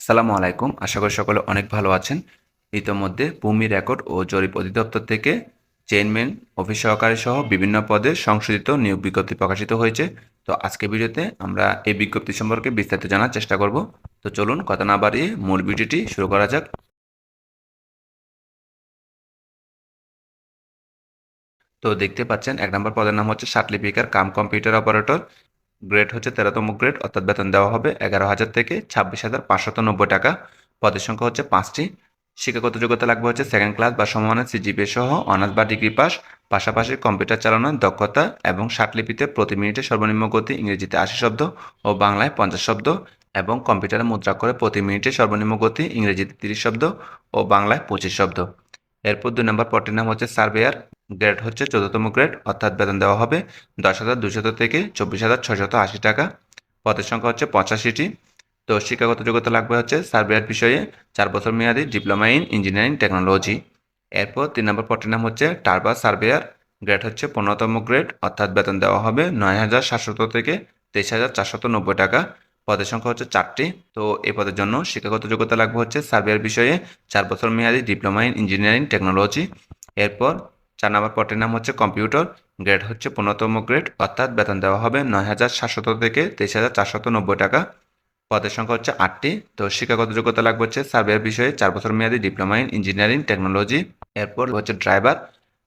আসসালামু আলাইকুম। আশা করি সকলে অনেক ভালো আছেন। ইতোমধ্যে ভূমি রেকর্ড ও জরিপ অধিদপ্তর থেকে চেয়ারম্যান, অফিস সহকারী সহ বিভিন্ন পদে সংশোধিত নিয়োগ বিজ্ঞপ্তি প্রকাশিত হয়েছে। তো আজকে ভিডিওতে আমরা এই বিজ্ঞপ্তি সম্পর্কে বিস্তারিত জানার চেষ্টা করব। তো চলুন, কথা না বাড়িয়ে মূল ভিডিওটি শুরু করা যাক। তো দেখতে পাচ্ছেন, এক নম্বর পদের নাম হচ্ছে লিপিকার কাম কম্পিউটার অপারেটর। গ্রেড হচ্ছে তেরোতম গ্রেড অর্থাৎ বেতন দেওয়া হবে এগারো হাজার থেকে ছাব্বিশ হাজার পাঁচশত নব্বই টাকা। পদের সংখ্যা হচ্ছে পাঁচটি। শিক্ষাগত যোগ্যতা লাগবে হচ্ছে সেকেন্ড ক্লাস বা সমানের সিজিপি সহ অনার্স বা ডিগ্রি পাস পাশাপাশি কম্পিউটার চালানোর দক্ষতা এবং লিপিতে প্রতি মিনিটে সর্বনিম্ন গতি ইংরেজিতে আশি শব্দ ও বাংলায় পঞ্চাশ শব্দ এবং কম্পিউটারে মুদ্রা করে প্রতি মিনিটে সর্বনিম্ন গতি ইংরেজিতে তিরিশ শব্দ ও বাংলায় পঁচিশ শব্দ। এরপর দুই নম্বর পদটির নাম হচ্ছে সার্ভেয়ার গ্রেড হচ্ছে চোদ্দতম গ্রেড অর্থাৎ বেতন দেওয়া হবে দশ হাজার দুশত থেকে চব্বিশ হাজার ছশত আশি টাকা। পদের সংখ্যা হচ্ছে পঁচাশিটি। তো শিক্ষাগত যোগ্যতা লাগবে হচ্ছে সার্ভেয়ার বিষয়ে, চার বছর মেয়াদী ডিপ্লোমা ইন ইঞ্জিনিয়ারিং টেকনোলজি। এরপর তিন নম্বর পদটির নাম হচ্ছে টার্বার সার্ভেয়ার। গ্রেড হচ্ছে পনেরোতম গ্রেড অর্থাৎ বেতন দেওয়া হবে নয় হাজার সাতশত থেকে তেইশ হাজার চারশত নব্বই টাকা। পদের সংখ্যা হচ্ছে চারটি। তো এই পদের জন্য শিক্ষাগত যোগ্যতা লাগবে হচ্ছে সার্ভেয়ার বিষয়ে, চার বছর মেয়াদী ডিপ্লোমা ইন ইঞ্জিনিয়ারিং টেকনোলজি। এরপর চার নম্বর পটের নাম হচ্ছে কম্পিউটার গ্রেড হচ্ছে পনেরোতম গ্রেড অর্থাৎ বেতন দেওয়া হবে নয় হাজার সাতশত থেকে তেইশ হাজার চারশত নব্বই টাকা। পদের সংখ্যা হচ্ছে আটটি, তো শিক্ষাগত যোগ্যতা লাগবে হচ্ছে সার্ভেয়ার বিষয়ে চার বছর মেয়াদি ডিপ্লোমা ইন ইঞ্জিনিয়ারিং টেকনোলজি এরপর হচ্ছে ড্রাইভার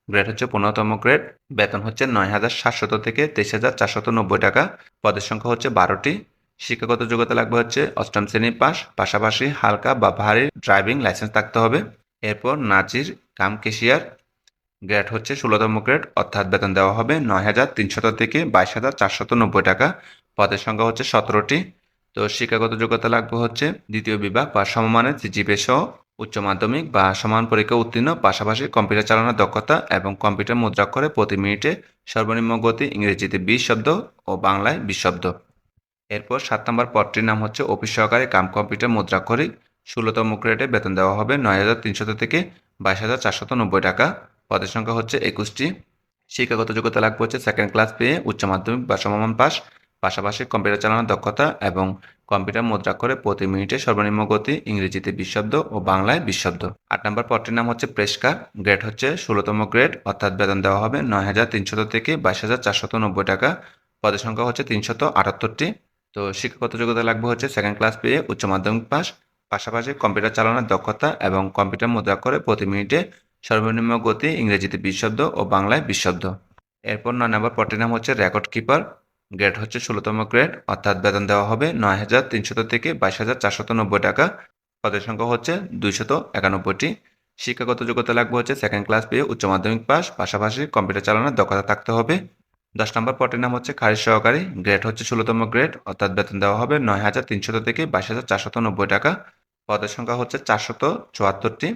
গ্রেড হচ্ছে পনেরোতম গ্রেড বেতন হচ্ছে নয় হাজার সাতশত থেকে তেইশ হাজার চারশত নব্বই টাকা। পদের সংখ্যা হচ্ছে বারোটি, শিক্ষাগত যোগ্যতা লাগবে হচ্ছে অষ্টম শ্রেণির পাস, পাশাপাশি হালকা বা ভারী ড্রাইভিং লাইসেন্স থাকতে হবে। এরপর নাজির, কাম কেশিয়ার গ্রেড হচ্ছে ষোলোতম গ্রেড অর্থাৎ বেতন দেওয়া হবে নয় হাজার তিনশত থেকে বাইশ হাজার চারশত নব্বই টাকা। পদের সংখ্যা হচ্ছে সতেরোটি। তো শিক্ষাগত যোগ্যতা লাগবে হচ্ছে দ্বিতীয় বিভাগ বা সমমানের জিজিপে সহ উচ্চ মাধ্যমিক বা সমান পরীক্ষা উত্তীর্ণ, পাশাপাশি কম্পিউটার চালানোর দক্ষতা এবং কম্পিউটার মুদ্রাক্ষরে প্রতি মিনিটে সর্বনিম্ন গতি ইংরেজিতে বিশ শব্দ ও বাংলায় বিশ শব্দ। এরপর সাত নম্বর পদটির নাম হচ্ছে অফিস সহকারী কাম কম্পিউটার মুদ্রাক্ষরিক ষোলোতম গ্রেডে বেতন দেওয়া হবে নয় হাজার তিনশত থেকে বাইশ হাজার চারশত নব্বই টাকা। পদের সংখ্যা হচ্ছে একুশটি। শিক্ষাগত যোগ্যতা লাগবে হচ্ছে সেকেন্ড ক্লাস পেয়ে উচ্চ মাধ্যমিক বা সমমান পাস পাশাপাশি কম্পিউটার চালানোর দক্ষতা এবং কম্পিউটার মুদ্রাক্ষরে প্রতি মিনিটে সর্বনিম্ন গতি ইংরেজিতে বিশ শব্দ ও বাংলায় বিশ শব্দ আট নম্বর পদটির নাম হচ্ছে প্রেসকার গ্রেড হচ্ছে ষোলোতম গ্রেড অর্থাৎ বেতন দেওয়া হবে নয় হাজার তিনশত থেকে বাইশ হাজার চারশত নব্বই টাকা। পদের সংখ্যা হচ্ছে তিনশত আটাত্তরটি। তো শিক্ষাগত যোগ্যতা লাগবে হচ্ছে সেকেন্ড ক্লাস পেয়ে উচ্চ মাধ্যমিক পাস পাশাপাশি কম্পিউটার চালানোর দক্ষতা এবং কম্পিউটার মুদ্রা মুদ্রাক্ষরে প্রতি মিনিটে সর্বনিম্ন গতি ইংরেজিতে বিশ শব্দ ও বাংলায় বিশ শব্দ এরপর নয় নম্বর পটের নাম হচ্ছে রেকর্ড কিপার। গ্রেড হচ্ছে ষোলোতম গ্রেড, অর্থাৎ বেতন দেওয়া হবে নয় হাজার তিনশত থেকে বাইশ হাজার চারশত নব্বই টাকা। পদের সংখ্যা হচ্ছে দুইশত একানব্বইটি। শিক্ষাগত যোগ্যতা লাগবে হচ্ছে সেকেন্ড ক্লাস পেয়ে উচ্চ মাধ্যমিক পাস, পাশাপাশি কম্পিউটার চালানোর দক্ষতা থাকতে হবে। দশ নম্বর পটের নাম হচ্ছে খারিজ সহকারী। গ্রেড হচ্ছে ষোলোতম গ্রেড, অর্থাৎ বেতন দেওয়া হবে নয় হাজার তিনশত থেকে বাইশ হাজার চারশত নব্বই টাকা। পদের সংখ্যা হচ্ছে চারশত চুয়াত্তরটি।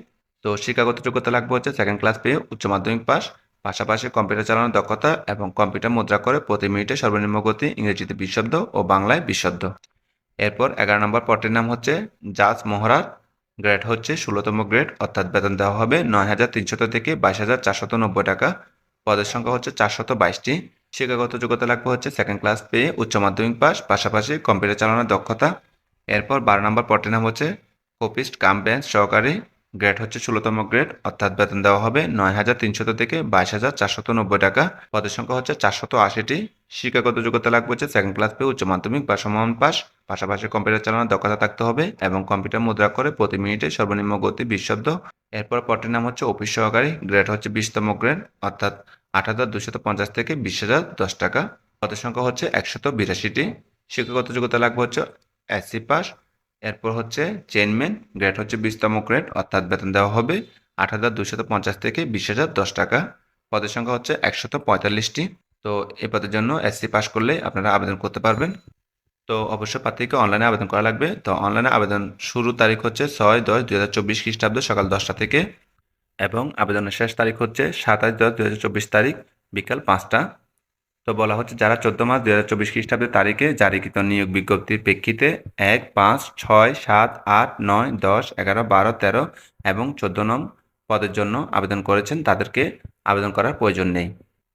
তো শিক্ষাগত যোগ্যতা লাগবে হচ্ছে সেকেন্ড ক্লাস পেয়ে উচ্চ মাধ্যমিক পাস, পাশাপাশি কম্পিউটার চালানোর দক্ষতা এবং কম্পিউটার মুদ্রা করে প্রতি মিনিটে সর্বনিম্ন গতি ইংরেজিতে বিশ শব্দ ও বাংলায় বিশ শব্দ এরপর এগারো নম্বর পদটির নাম হচ্ছে জাজ মোহরার। গ্রেড হচ্ছে ষোলোতম গ্রেড অর্থাৎ বেতন দেওয়া হবে নয় হাজার তিনশত থেকে বাইশ হাজার চারশত নব্বই টাকা। পদের সংখ্যা হচ্ছে চারশত বাইশটি। শিক্ষাগত যোগ্যতা লাগবে হচ্ছে সেকেন্ড ক্লাস পেয়ে উচ্চ মাধ্যমিক পাস, পাশাপাশি কম্পিউটার চালানোর দক্ষতা। এরপর বারো নম্বর পদটির নাম হচ্ছে কপিস্ট কাম বেঞ্চ সহকারী। গ্রেড হচ্ছে ষোলোতম গ্রেড অর্থাৎ বেতন দেওয়া হবে নয় হাজার তিনশত থেকে বাইশ হাজার চারশত নব্বই টাকা। পদের সংখ্যা হচ্ছে চারশত আশিটি। শিক্ষাগত যোগ্যতা লাগবে হচ্ছে সেকেন্ড ক্লাস পেয়ে উচ্চ মাধ্যমিক বা সমান পাস পাশাপাশি কম্পিউটার চালানোর দক্ষতা থাকতে হবে এবং কম্পিউটার মুদ্রা করে প্রতি মিনিটে সর্বনিম্ন গতি বিশ শব্দ। এরপর পদটির নাম হচ্ছে অফিস সহকারী। গ্রেড হচ্ছে বিশতম গ্রেড অর্থাৎ আট হাজার দুশত পঞ্চাশ থেকে বিশ হাজার দশ টাকা। পদের সংখ্যা হচ্ছে একশত বিরাশিটি। শিক্ষাগত যোগ্যতা লাগবে হচ্ছে এসসি পাস এরপর হচ্ছে চেনম্যান গ্রেড হচ্ছে বিশতম গ্রেড অর্থাৎ বেতন দেওয়া হবে আট হাজার দুশত পঞ্চাশ থেকে বিশ হাজার দশ টাকা। পদের সংখ্যা হচ্ছে একশত পঁয়তাল্লিশটি। তো এই পদের জন্য এসসি পাস করলে আপনারা আবেদন করতে পারবেন। তো অবশ্যই প্রার্থীকে অনলাইনে আবেদন করা লাগবে। তো অনলাইনে আবেদন শুরু তারিখ হচ্ছে ছয় দশ দুই হাজার চব্বিশ খ্রিস্টাব্দ সকাল দশটা থেকে এবং আবেদনের শেষ তারিখ হচ্ছে সাতাশ দশ দুই হাজার চব্বিশ তারিখ বিকাল পাঁচটা। তো বলা হচ্ছে যারা চোদ্দ মাস দুই হাজার চব্বিশ খ্রিস্টাব্দের তারিখে জারিকৃত নিয়োগ বিজ্ঞপ্তির প্রেক্ষিতে এক, পাঁচ, ছয়, সাত, আট, নয়, দশ, এগারো, বারো, তেরো এবং চোদ্দ নং পদের জন্য আবেদন করেছেন তাদেরকে আবেদন করার প্রয়োজন নেই।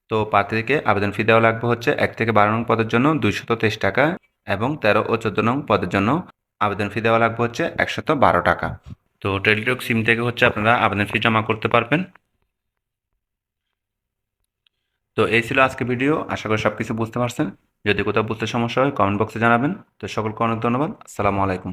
তো প্রার্থীকে আবেদন ফি দেওয়া লাগবে হচ্ছে এক থেকে বারো নং পদের জন্য দুইশত তেইশ টাকা এবং তেরো ও চোদ্দ নং পদের জন্য আবেদন ফি দেওয়া লাগবে হচ্ছে একশত বারো টাকা। তো টেলিটক সিম থেকে হচ্ছে আপনারা আবেদন ফি জমা করতে পারবেন। তো এই ছিল আজকে ভিডিও। আশা করি সব কিছু বুঝতে পারছেন। যদি কোথাও বুঝতে সমস্যা হয় কমেন্ট বক্সে জানাবেন। তো সকলকে অনেক ধন্যবাদ। আসসালামু আলাইকুম।